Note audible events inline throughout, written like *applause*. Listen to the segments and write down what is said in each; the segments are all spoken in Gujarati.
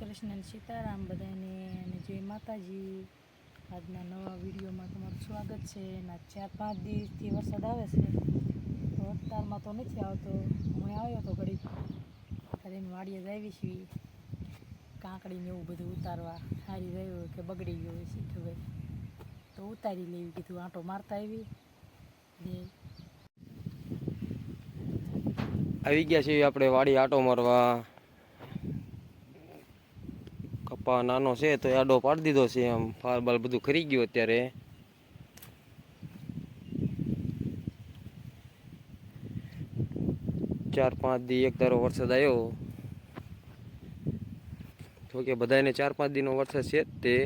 કૃષ્ણ અને સીતારામ બધાને અને જય માતાજી. આજના નવા વિડીયોમાં તમારું સ્વાગત છે. એના ચાર પાંચ દિવસથી વરસાદ આવે છે, તો અત્યારમાં તો નથી આવતો. હું આવ્યો તો ઘડીક. ત્યારે વાડીએ જાવી છીએ. કાંકડીને એવું બધું ઉતારવા. સારી રહ્યું કે બગડી ગયું હોય શી ખબર તો ઉતારી લેવી કીધું, આંટો મારતા આવી ને આવી ગયા છીએ આપણે વાડી આંટો મારવા. કપા નાનો છે તો એ આડો પાડી દીધો છે આમ ફાર બાલ બધું ખરી ગયું અત્યારે. ચાર પાંચ દી એક ધારો વરસાદ આવ્યો તો કે બધાને ચાર પાંચ દીનો વરસાદ છે તે.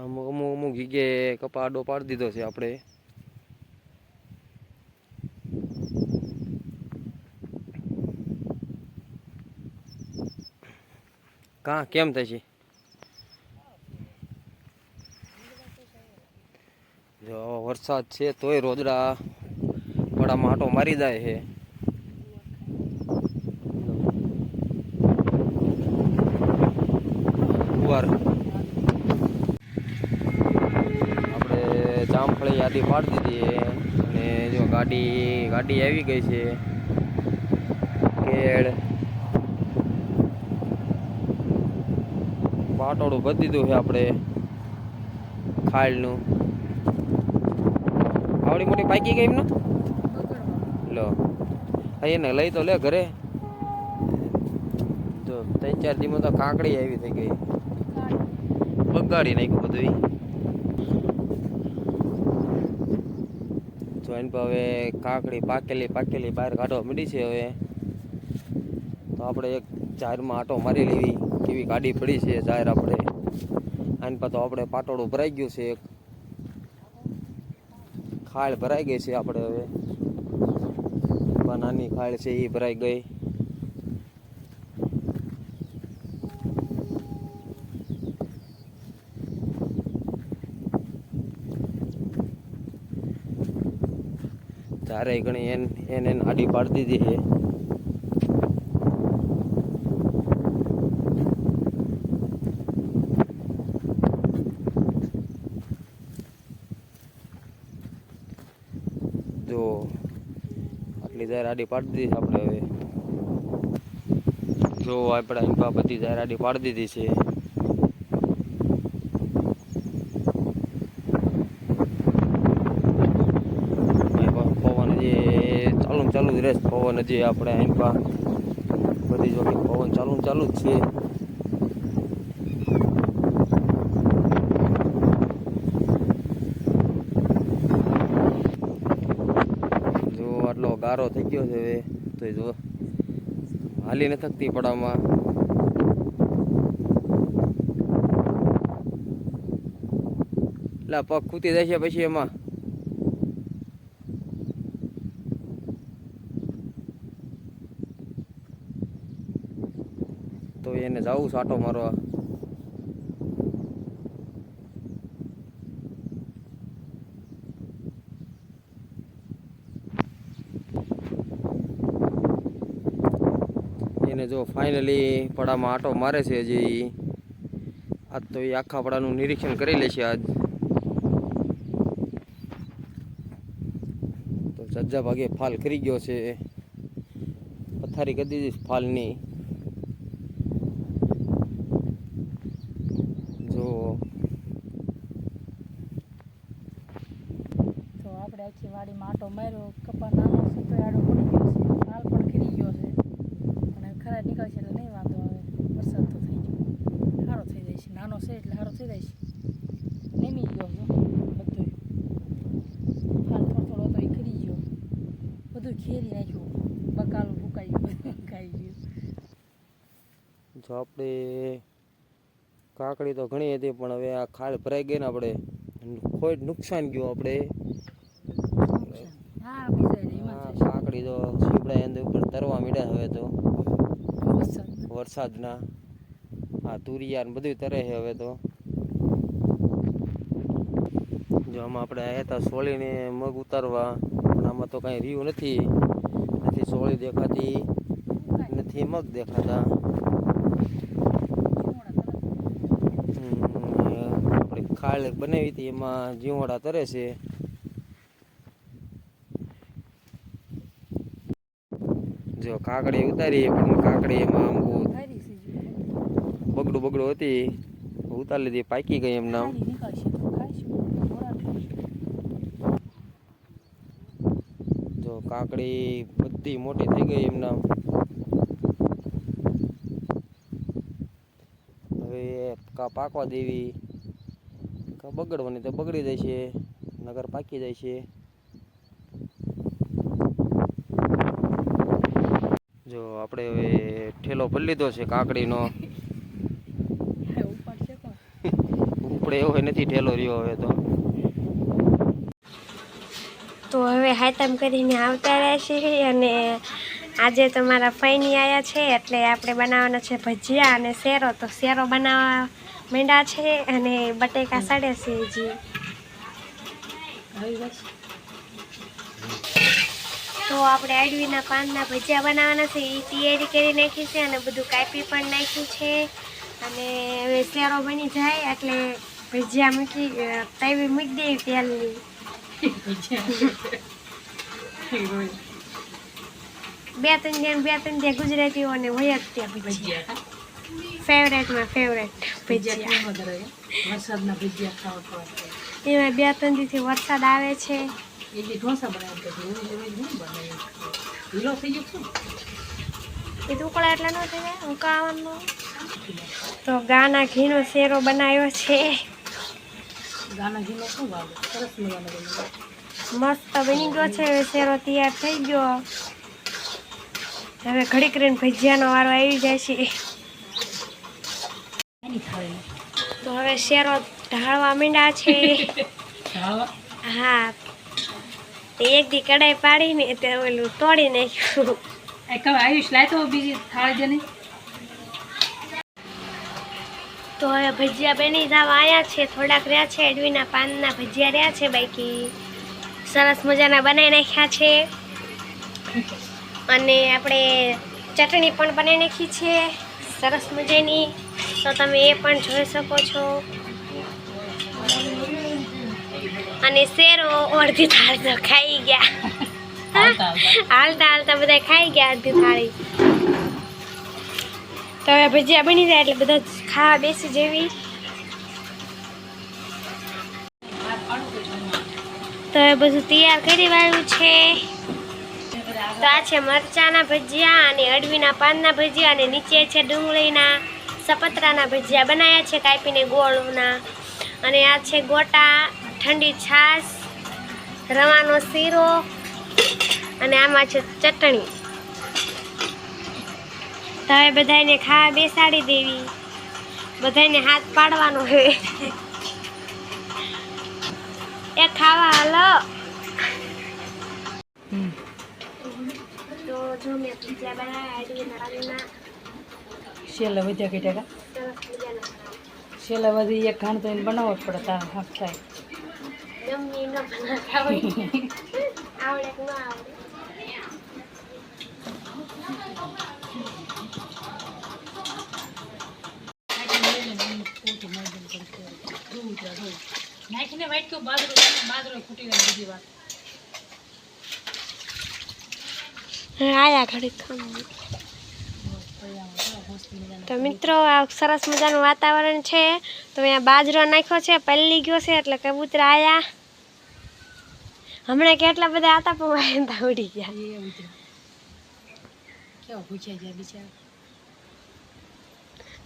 અમુક અમુક અમુક જગ્યાએ કપા આડો પાડી દીધો છે આપણે. કા, કેમ થશે? જો, વરસાદ છે તોય રોદડા વડામાં આટો મારી જાય છે. આપણે જામફળી યાદી પાડી દીધી અને જો ગાડી ગાડી આવી ગઈ છે. પાટોળું ભરી દીધું છે આપણે ખાલનું. આવડી મોટી પાકી ગઈ એમનું? લો. એને લઈ તો લે ઘરે. તો ત્રણ ચાર દીમાં તો કાંકડી આવી થઈ ગઈ. બગાડી નાખ્યું બધું તો એની હવે કાકડી પાકેલી પાકેલી બહાર કાઢવા મળી છે હવે. તો આપણે એક ચારમાં આટો મારી લેવી. કેવી ગાડી પડી છે જાહેર આપણે. આની પાછો આપણે પાટોળું ભરાઈ ગયું છે એક. ખાળ ભરાઈ ગઈ છે આપણે હવે. નાની ખાળ છે એ ભરાઈ ગઈ. તારે ઘણી એન એને એન આડી પાડી દીધી છે જો આટલી જાહેર પાડી દીધી આપણે હવે. જો આપણે અહીં પા બધી જાહેર આડી પાડી દીધી છે. પવન હજી ચાલુ ચાલુ જ રહેશે પવન હજી આપણે અહીં બધી જો પવન ચાલુ ચાલુ જ છે જો આટલો ગારો થઈ ગયો છે હવે. તો એ જો, હાલી ન થકતી પડામાં એટલે પગ ખૂતી જાય છે પછી એમાં. તો એને જવું સાટો મારવા. એને જો ફાઇનલી પડામાં આટો મારે છે હજી. આજ તો એ આખા પડાનું નિરીક્ષણ કરી લેશે આજ. તો સજ્જા ભાગે ફાલ કરી ગયો છે. પથારી કરી દીધી ફાલની જો તો આપણે આખી વાડીમાં આટો માર્યો કપા નાનો છે તો આડો પડી ગયો છે માલ પણ ખરી ગયો છે અને ખરા નીકળશે એટલે નહીં વાંધો આવે વરસાદ તો થઈ ગયો સારો થઈ જાય છે નાનો છે એટલે સારો થઈ જાય છે. નીમી ગયો છે બધું હાલ થોડો થોડો તો એ ખરી ગયો. બધું ખેરી નાખ્યું બકાલું ફૂકાઈ ગયું બધું ખાઈ ગયું. જો આપણે કાકડી તો ઘણી હતી પણ હવે આ ખાલ ભરાઈ ગઈ ને આપણે કોઈ નુકસાન ગયું આપણે હા બીજા એમાં કાકડી તો છીપડા એની ઉપર તરવા મીડ્યા હવે તો. વરસાદના. આ તુરિયા ને બધું તરે છે હવે તો. જો આમાં આપણે આવ્યા હતા સોળીને મગ ઉતારવા પણ આમાં તો કાંઈ રહ્યું નથી. નથી સોળી દેખાતી નથી મગ દેખાતા. આપણે ખાળ બનાવી હતી એમાં જીવોડા તરે છે. જો કાકડી ઉતારી પણ કાકડી એમાં આમ. બગડું બગડું હતી. ઉતારી લીધી પાકી ગઈ એમ નામ ખારી નીકળશે તો ખાઈશું થોડા ખાઈશું. જો કાકડી બધી મોટી થઈ ગઈ એમના. હવે કા પાકવા દેવી કા બગડવાની તો બગડી જાય છે નગર પાકી જાય છે. જો આપણે હવે ઠેલો ભરી લીધો છે કાકડીનો? *laughs* ઉપડે એવો નથી ઠેલો રહ્યો હવે તો. તો હવે હાયતમ કરીને આવતા રહેશે અને આજે તો મારા ફઈની આવ્યા છે એટલે આપણે બનાવવાના છે ભજીયા અને શેરો. તો શેરો બનાવવા માંડ્યા છે અને બટેકા સડે છે હજી. તો આપણે આડવીના પાનના ભજીયા બનાવવાના છે. એ તૈયારી કરી નાખી છે અને બધું કાપી પણ નાખ્યું છે. અને હવે શેરો બની જાય એટલે ભજીયા મૂકી તવી મૂકી દઈએ તેલની. બે ત્રણ જણ બે ત્રણ જે ગુજરાતીઓને હોય જ ત્યાં ભજીયા. ફેવરેટમાં ફેવરેટ ભજીયા ભજીયા. વરસાદના ભજીયા ખાવા એમાં બે ત્રણ દીથી વરસાદ આવે છે. એ ઢોસા તો થઈ ગયો શું એ ટુકડા એટલે ન થાય જાય તો ગાના ઘીનો શેરો બનાવ્યો છે. ગાના ઘીનો શું વાગે સરસ મજાનો મસ્ત બની ગયો છે હવે શેરો તૈયાર થઈ ગયો. હવે ઘડીક રહીને ભજીયાનો વારો આવી જાય છે. તો હવે શેરો ઢાળવા માંડ્યા છે. હા. તે એક દી કડાઈ પાડીને તે ઓલું તોડી નાખ્યું. આયુષ લાય તો બીજી થાળી જ નહીં તો હવે ભજીયા બની જવા આવ્યા છે થોડાક રહ્યા છે એડવીના પાનના ભજીયા રહ્યા છે બાકી. સરસ મજાના બનાવી નાખ્યા છે. અને આપણે ચટણી પણ બનાવી નાખી છે સરસ મજાની. તો તમે એ પણ જોઈ શકો છો. અને શેરો અડધી થાળી તો ખાઈ ગયા. હાલતા હાલતા. હાલતા હાલતા બધા ખાઈ ગયા અડધી થાળી. તો હવે ભજીયા બની જાય એટલે બધા ખાવા બેસી જેવી. તો હવે બધું તૈયાર કરી વાળ્યું છે. તો આ છે મરચાના ભજીયા અને અડવીના પાનના ભજીયા અને નીચે છે ડુંગળીના સપતરાના ભજીયા બનાવ્યા છે કાપીને ગોળના. અને આ છે ગોટા, ઠંડી છાશ, રવાનો શીરો અને આમાં છે ચટણી. તો હવે બધાને ખાવા બેસાડી દેવી. બધાને હાથ પાડવાનો છે. એ ખાવા હાલો. તો જો મેં ભજીયા બનાવ્યા વધ્યા વધી એક ઘાણ તો એને બનાવવો જ પડે તારા હાથ. થાય ગમે ન બનાવતા હોય. *laughs* આવડે કે ન આવડે. નાખીને વાટકો બાજરો બાજરો ફૂટી ગયો બીજી વાર. આયા ઘડી તો મિત્રો આ સરસ મજાનું વાતાવરણ છે. તો અહીંયા બાજરો નાખ્યો છે પલ્લી ગયો છે એટલે કબૂતર આયા. હમણાં કેટલા બધા હતા પણ ઉડી ગયા. બિચારા.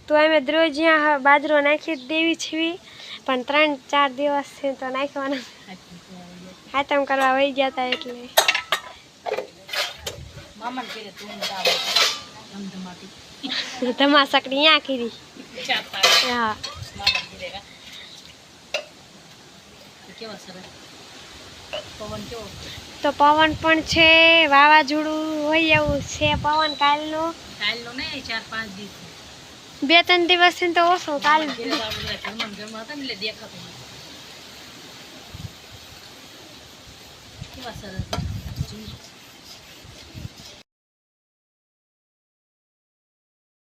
તો અમે દરરોજ જ્યાં બાજરો નાખી દેવી છીએ પણ ત્રણ ચાર દિવસ છે તો નાખવાના. હાતમ કરવા વહી ગયા હતા એટલે. ધમાસકડી અહીંયા કીધી. હા. તો પવન પણ છે વાવાઝોડું હોય એવું છે પવન કાલનું. કાલનો નહીં ચાર પાંચ દિવસ. બે ત્રણ દિવસથી તો ઓછો કાલે દેખાતો સરસ.